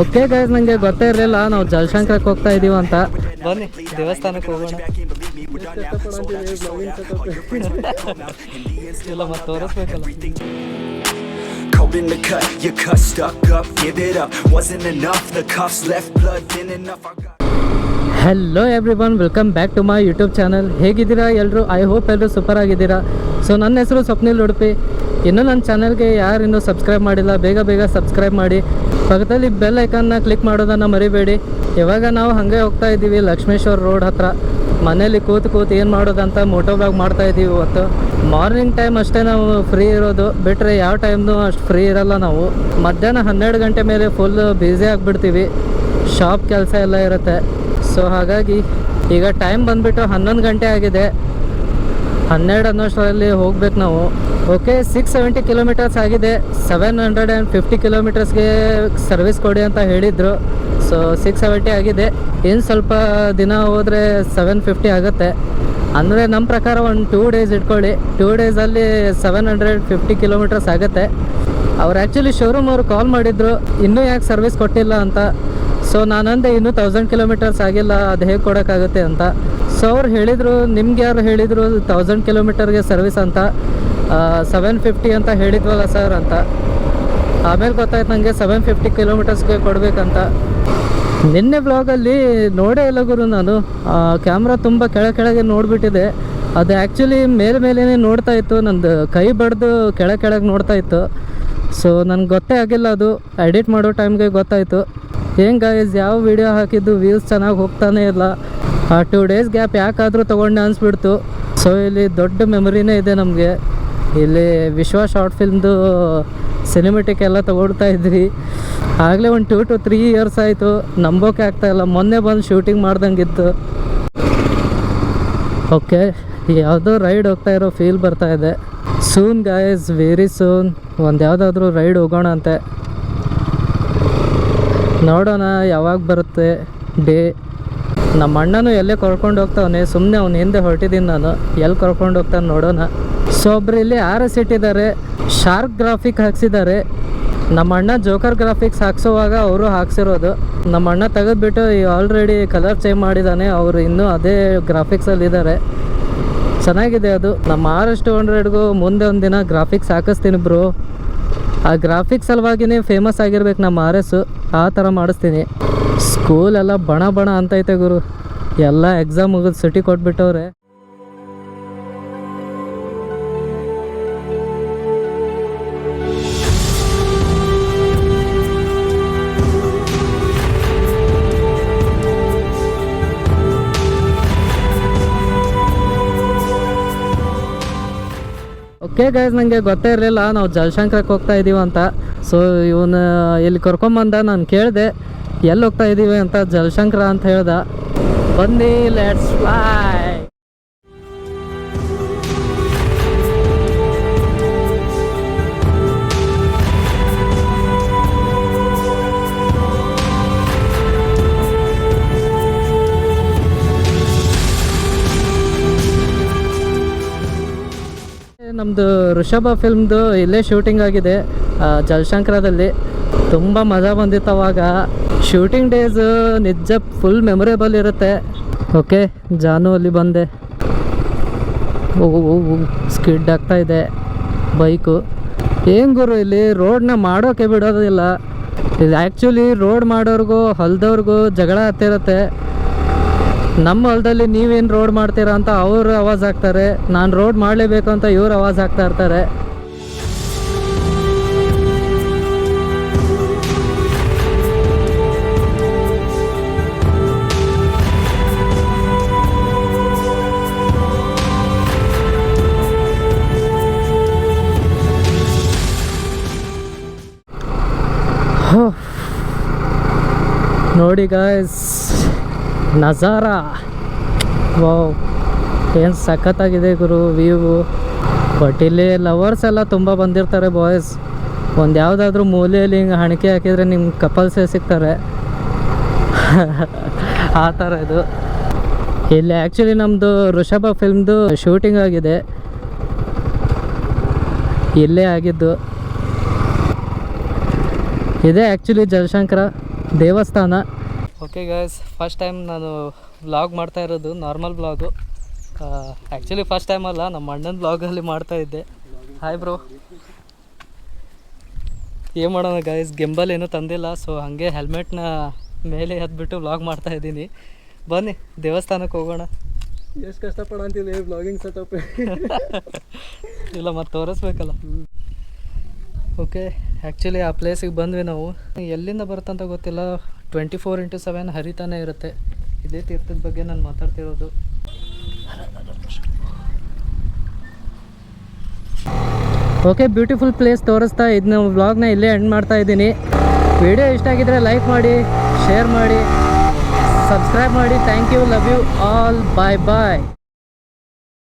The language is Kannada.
ಓಕೆ ಗೈಸ್ ನನಗೆ ಗೊತ್ತೇ ಇರಲಿಲ್ಲ. ನಾವು ಜಲಶಂಕರಕ್ಕೆ ಹೋಗ್ತಾ ಇದ್ದೀವಿ ಅಂತ. ಬನ್ನಿ ದೇವಸ್ಥಾನಕ್ಕೆ ಹೋಗೋಣ. ಇಲ್ಲ ಮತ್ತೆ ತೋರಿಸ್ಬೇಕಲ್ಲ. Hello everyone welcome back to my YouTube channel ಹೇಗಿದ್ದೀರಾ ಎಲ್ಲರೂ ಐ ಹೋಪ್ ಎಲ್ಲರೂ ಸೂಪರ್ ಆಗಿದ್ದೀರಾ. ಸೊ ನನ್ನ ಹೆಸರು ಸ್ವಪ್ನಿಲ್ ಉಡುಪಿ. ಇನ್ನೂ ನನ್ನ ಚಾನಲ್ಗೆ ಯಾರು ಇನ್ನೂ ಸಬ್ಸ್ಕ್ರೈಬ್ ಮಾಡಿಲ್ಲ, ಬೇಗ ಬೇಗ ಸಬ್ಸ್ಕ್ರೈಬ್ ಮಾಡಿ. ಪಕ್ಕದಲ್ಲಿ ಬೆಲ್ ಐಕನ್ನ ಕ್ಲಿಕ್ ಮಾಡೋದನ್ನು ಮರಿಬೇಡಿ. ಇವಾಗ ನಾವು ಹಾಗೆ ಹೋಗ್ತಾ ಇದ್ದೀವಿ ಲಕ್ಷ್ಮೇಶ್ವರ ರೋಡ್ ಹತ್ರ. ಮನೇಲಿ ಕೂತು ಕೂತು ಏನು ಮಾಡೋದಂತ ಮೋಟೋ ಬ್ಲಾಗ್ ಮಾಡ್ತಾ ಇದ್ದೀವಿ ಇವತ್ತು. ಮಾರ್ನಿಂಗ್ ಟೈಮ್ ಅಷ್ಟೇ ನಾವು ಫ್ರೀ ಇರೋದು. ಬಿಟ್ಟರೆ ಯಾವ ಟೈಮ್ನು ಅಷ್ಟು ಫ್ರೀ ಇರಲ್ಲ ನಾವು. ಮಧ್ಯಾಹ್ನ ಹನ್ನೆರಡು ಗಂಟೆ ಮೇಲೆ ಫುಲ್ ಬ್ಯುಸಿ ಆಗಿಬಿಡ್ತೀವಿ. ಶಾಪ್ ಕೆಲಸ ಎಲ್ಲ ಇರುತ್ತೆ. ಸೊ ಹಾಗಾಗಿ ಈಗ ಟೈಮ್ ಬಂದುಬಿಟ್ಟು ಹನ್ನೊಂದು ಗಂಟೆ ಆಗಿದೆ. ಹನ್ನೆರಡು ಅನ್ನೋಷ್ಟರಲ್ಲಿ ಹೋಗ್ಬೇಕು ನಾವು. ಓಕೆ ಸಿಕ್ಸ್ ಸೆವೆಂಟಿ ಕಿಲೋಮೀಟರ್ಸ್ ಆಗಿದೆ. ಸೆವೆನ್ ಹಂಡ್ರೆಡ್ ಆ್ಯಂಡ್ ಫಿಫ್ಟಿ ಕಿಲೋಮೀಟರ್ಸ್ಗೆ ಸರ್ವಿಸ್ ಕೊಡಿ ಅಂತ ಹೇಳಿದರು. ಸೊ ಸಿಕ್ಸ್ ಸೆವೆಂಟಿ ಆಗಿದೆ. ಇನ್ನು ಸ್ವಲ್ಪ ದಿನ ಹೋದರೆ ಸೆವೆನ್ ಫಿಫ್ಟಿ ಆಗುತ್ತೆ. ಅಂದರೆ ನಮ್ಮ ಪ್ರಕಾರ ಒಂದು ಟೂ ಡೇಸ್ ಇಟ್ಕೊಳ್ಳಿ. ಟೂ ಡೇಸಲ್ಲಿ ಸೆವೆನ್ ಹಂಡ್ರೆಡ್ ಫಿಫ್ಟಿ ಕಿಲೋಮೀಟರ್ಸ್ ಆಗುತ್ತೆ. ಅವ್ರು ಆ್ಯಕ್ಚುಲಿ ಶೋರೂಮ್ ಅವರು ಕಾಲ್ ಮಾಡಿದ್ರು. ಇನ್ನೂ ಯಾಕೆ ಸರ್ವಿಸ್ ಕೊಟ್ಟಿಲ್ಲ ಅಂತ. ಸೊ ನಾನಂದೆ ಇನ್ನೂ ತೌಸಂಡ್ ಕಿಲೋಮೀಟರ್ಸ್ ಆಗಿಲ್ಲ, ಅದು ಹೇಗೆ ಕೊಡೋಕ್ಕಾಗುತ್ತೆ ಅಂತ. ಸೊ ಅವ್ರು ಹೇಳಿದರು, ನಿಮ್ಗೆ ಯಾರು ಹೇಳಿದರು ತೌಸಂಡ್ ಕಿಲೋಮೀಟರ್ಗೆ ಸರ್ವಿಸ್ ಅಂತ. ಸೆವೆನ್ ಫಿಫ್ಟಿ ಅಂತ ಹೇಳಿದ್ವಲ್ಲ ಸರ್ ಅಂತ. ಆಮೇಲೆ ಗೊತ್ತಾಯ್ತು ನನಗೆ ಸೆವೆನ್ ಫಿಫ್ಟಿ ಕಿಲೋಮೀಟರ್ಸ್ಗೆ ಕೊಡಬೇಕಂತ. ನಿನ್ನೆ ಬ್ಲಾಗಲ್ಲಿ ನೋಡೇ ಇಲ್ಲ ಗುರು ನಾನು. ಕ್ಯಾಮ್ರಾ ತುಂಬ ಕೆಳ ಕೆಳಗೆ ನೋಡಿಬಿಟ್ಟಿದೆ. ಅದು ಆ್ಯಕ್ಚುಲಿ ಮೇಲೆ ಮೇಲೇ ನೋಡ್ತಾ ಇತ್ತು. ನಂದು ಕೈ ಬಡ್ದು ಕೆಳ ಕೆಳಗೆ ನೋಡ್ತಾ ಇತ್ತು. ಸೊ ನನಗೆ ಗೊತ್ತೇ ಆಗಿಲ್ಲ ಅದು. ಎಡಿಟ್ ಮಾಡೋ ಟೈಮ್ಗೆ ಗೊತ್ತಾಯಿತು. ಏನು ಗೈಸ್ ಯಾವ ವಿಡಿಯೋ ಹಾಕಿದ್ದು ವ್ಯೂಸ್ ಚೆನ್ನಾಗಿ ಹೋಗ್ತಾನೆ ಇಲ್ಲ. ಆ ಟೂ ಡೇಸ್ ಗ್ಯಾಪ್ ಯಾಕಾದರೂ ತೊಗೊಂಡೆ ಅನಿಸ್ಬಿಡ್ತು. ಸೊ ಇಲ್ಲಿ ದೊಡ್ಡ ಮೆಮೊರಿನೇ ಇದೆ ನಮಗೆ. ಇಲ್ಲಿ ವಿಶ್ವ ಶಾರ್ಟ್ ಫಿಲ್ಮ್ದು ಸಿನಿಮೆಟಿಕ್ ಎಲ್ಲ ತೊಗೊಳ್ತಾ ಇದ್ವಿ. ಆಗಲೇ ಒಂದು ಟೂ ಟು ತ್ರೀ ಇಯರ್ಸ್ ಆಯಿತು. ನಂಬೋಕೆ ಆಗ್ತಾಯಿಲ್ಲ ಮೊನ್ನೆ ಬಂದು ಶೂಟಿಂಗ್ ಮಾಡ್ದಂಗಿತ್ತು. ಓಕೆ ಯಾವುದೋ ರೈಡ್ ಹೋಗ್ತಾ ಇರೋ ಫೀಲ್ ಬರ್ತಾ ಇದೆ. ಸೂನ್ ಗಾಯಸ್ ವೆರಿ ಸೂನ್ ಒಂದು ಯಾವುದಾದ್ರೂ ರೈಡ್ ಹೋಗೋಣ ಅಂತೆ ನೋಡೋಣ, ಯಾವಾಗ ಬರುತ್ತೆ? ಡೇ. ನಮ್ಮ ಅಣ್ಣನೂ ಎಲ್ಲೇ ಕರ್ಕೊಂಡು ಹೋಗ್ತಾವನೆ ಸುಮ್ಮನೆ ಅವನು ಹಿಂದೆ ಹೊರಟಿದ್ದೀನಿ ನಾನು. ಎಲ್ಲಿ ಕರ್ಕೊಂಡು ಹೋಗ್ತಾನೆ ನೋಡೋಣ. ಸೊ ಒಬ್ರು ಇಲ್ಲಿ ಆರ್ ಎಸ್ ಇಟ್ಟಿದ್ದಾರೆ ಶಾರ್ಕ್ ಗ್ರಾಫಿಕ್ ಹಾಕ್ಸಿದ್ದಾರೆ. ನಮ್ಮ ಅಣ್ಣ ಜೋಕರ್ ಗ್ರಾಫಿಕ್ಸ್ ಹಾಕ್ಸೋವಾಗ ಅವರು ಹಾಕ್ಸಿರೋದು. ನಮ್ಮ ಅಣ್ಣ ತೆಗೆದ್ಬಿಟ್ಟು ಆಲ್ರೆಡಿ ಕಲರ್ ಚೇಂಜ್ ಮಾಡಿದ್ದಾನೆ ಅವರು ಇನ್ನೂ ಅದೇ ಗ್ರಾಫಿಕ್ಸಲ್ಲಿ ಇದ್ದಾರೆ. ಚೆನ್ನಾಗಿದೆ ಅದು. ನಮ್ಮ ಆರ್ ಎಸ್ ಟು ಹಂಡ್ರೆಡ್ಗೂ ಮುಂದೆ ಒಂದು ದಿನ ಗ್ರಾಫಿಕ್ಸ್ ಹಾಕಿಸ್ತೀನಿ ಬ್ರೋ ಆ ಗ್ರಾಫಿಕ್ಸ್ ಸಲುವಾಗಿನೇ ಫೇಮಸ್ ಆಗಿರ್ಬೇಕು ನಮ್ಮ ಆರ್ ಎಸ್ಸು ಆ ಥರ ಮಾಡಿಸ್ತೀನಿ. ಸ್ಕೂಲೆಲ್ಲ ಬಣ ಬಣ ಅಂತೈತೆ ಗುರು. ಎಲ್ಲ ಎಕ್ಸಾಮ್ ಮುಗಿದು ಸಿಟಿ ಕೊಟ್ಬಿಟ್ಟವ್ರೆ. ಓಕೆ ಗೈಸ್ ನನಗೆ ಗೊತ್ತೇ ಇರಲಿಲ್ಲ. ನಾವು ಜಲಶಂಕರಕ್ಕೆ ಹೋಗ್ತಾ ಇದ್ದೀವಿ ಅಂತ. ಸೊ ಇವನು ಇಲ್ಲಿ ಕರ್ಕೊಂಬಂದ ನಾನು ಕೇಳಿದೆ ಎಲ್ಲಿ ಹೋಗ್ತಾ ಇದ್ದೀವಿ ಅಂತ ಜಲಶಂಕರ ಅಂತ ಹೇಳ್ದ. ಬನ್ನಿ ಲೆಟ್ಸ್ ಫ್ಲೈ ನಮ್ಮದು ಋಷಭ ಫಿಲ್ಮ್ದು ಇಲ್ಲೇ ಶೂಟಿಂಗ್ ಆಗಿದೆ ಜಲಶಂಕರದಲ್ಲಿ. ತುಂಬ ಮಜಾ ಬಂದಿತ್ತು ಅವಾಗ. ಶೂಟಿಂಗ್ ಡೇಸ್ ನಿಜ ಫುಲ್ ಮೆಮೊರೇಬಲ್ ಇರುತ್ತೆ. ಓಕೆ ಜಾನು ಅಲ್ಲಿ ಬಂದೆ. ಸ್ಕಿಡ್ ಆಗ್ತಾ ಇದೆ ಬೈಕು ಏನು ಗುರು ಇಲ್ಲಿ ರೋಡ್ನ ಮಾಡೋಕೆ ಬಿಡೋದಿಲ್ಲ. ಇಲ್ಲಿ ಆ್ಯಕ್ಚುಲಿ ರೋಡ್ ಮಾಡೋರಿಗೂ ಹೊಲ್ದವ್ರಿಗೂ ಜಗಳ ಆಗ್ತಿರುತ್ತೆ. ನಮ್ಮ ಹೊಲದಲ್ಲಿ ನೀವೇನು ರೋಡ್ ಮಾಡ್ತೀರಾ ಅಂತ ಅವರು ಅವಾಜ್ ಹಾಕ್ತಾರೆ. ನಾನು ರೋಡ್ ಮಾಡಲೇಬೇಕು ಅಂತ ಇವ್ರು ಅವಾಜ್ ಹಾಕ್ತಾ ಇರ್ತಾರೆ. ನೋಡಿ ಗಾಯ್ಸ್ ನಜಾರ. ವಾವ್. ಏನು ಸಖತ್ತಾಗಿದೆ ಗುರು ವ್ಯೂ ಬಟ್ ಇಲ್ಲಿ ಲವರ್ಸ್ ಎಲ್ಲ ತುಂಬ ಬಂದಿರ್ತಾರೆ ಬಾಯ್ಸ್ ಒಂದು ಯಾವುದಾದ್ರೂ ಮೂಲೆಯಲ್ಲಿ ಹಿಂಗೆ ಹಣಿಕೆ ಹಾಕಿದರೆ ನಿಮ್ಗೆ ಕಪಲ್ಸೇ ಸಿಗ್ತಾರೆ. ಆ ಥರ ಇದು. ಇಲ್ಲಿ ಆ್ಯಕ್ಚುಲಿ ನಮ್ಮದು ಋಷಭ ಫಿಲ್ಮ್ದು ಶೂಟಿಂಗ್ ಆಗಿದೆ. ಇಲ್ಲೇ ಆಗಿದ್ದು. ಇದೇ ಆ್ಯಕ್ಚುಲಿ ಜಲಶಂಕರ ದೇವಸ್ಥಾನ. ಓಕೆ ಗೈಸ್ ಫಸ್ಟ್ ಟೈಮ್ ನಾನು ಬ್ಲಾಗ್ ಮಾಡ್ತಾ ಇರೋದು normal blog actually first time ಅಲ್ಲ ನಮ್ಮ ಅಣ್ಣನ ಬ್ಲಾಗಲ್ಲಿ ಮಾಡ್ತಾ ಇದ್ದೆ. ಹಾಯ್ ಬ್ರೋ ಏನು ಮಾಡೋಣ ಗೈಸ್ ಗೆಂಬಲ್ ಏನೂ ತಂದಿಲ್ಲ ಸೊ ಹಾಗೆ ಹೆಲ್ಮೆಟ್ನ ಮೇಲೆ ಎದ್ಬಿಟ್ಟು ವ್ಲಾಗ್ ಮಾಡ್ತಾ ಇದ್ದೀನಿ. ಬನ್ನಿ ದೇವಸ್ಥಾನಕ್ಕೆ ಹೋಗೋಣ. ಎಷ್ಟು ಕಷ್ಟಪಡ ಅಂತಿದೆ ಬ್ಲಾಗಿಂಗ್ ಸೆಟಪ್ ಇಲ್ಲ ಮತ್ತೆ ತೋರಿಸ್ಬೇಕಲ್ಲ. ಓಕೆ ಆ್ಯಕ್ಚುಲಿ ಆ ಪ್ಲೇಸಿಗೆ ಬಂದ್ವಿ ನಾವು. ಎಲ್ಲಿಂದ ಬರುತ್ತಂತ ಗೊತ್ತಿಲ್ಲ. ಟ್ವೆಂಟಿ ಫೋರ್ ಇಂಟು ಸೆವೆನ್ ಹರಿತಾನೇ ಇರುತ್ತೆ. ಇದೇ ತೀರ್ಥದ ಬಗ್ಗೆ ನಾನು ಮಾತಾಡ್ತಿರೋದು. ಓಕೆ ಬ್ಯೂಟಿಫುಲ್ ಪ್ಲೇಸ್ ತೋರಿಸ್ತಾ ಇದನ್ನ ವ್ಲಾಗ್ನ ಇಲ್ಲೇ ಎಂಡ್ ಮಾಡ್ತಾ ಇದ್ದೀನಿ. ವಿಡಿಯೋ ಇಷ್ಟ ಆಗಿದ್ರೆ ಲೈಕ್ ಮಾಡಿ ಶೇರ್ ಮಾಡಿ ಸಬ್ಸ್ಕ್ರೈಬ್ ಮಾಡಿ. Thank you love you all bye bye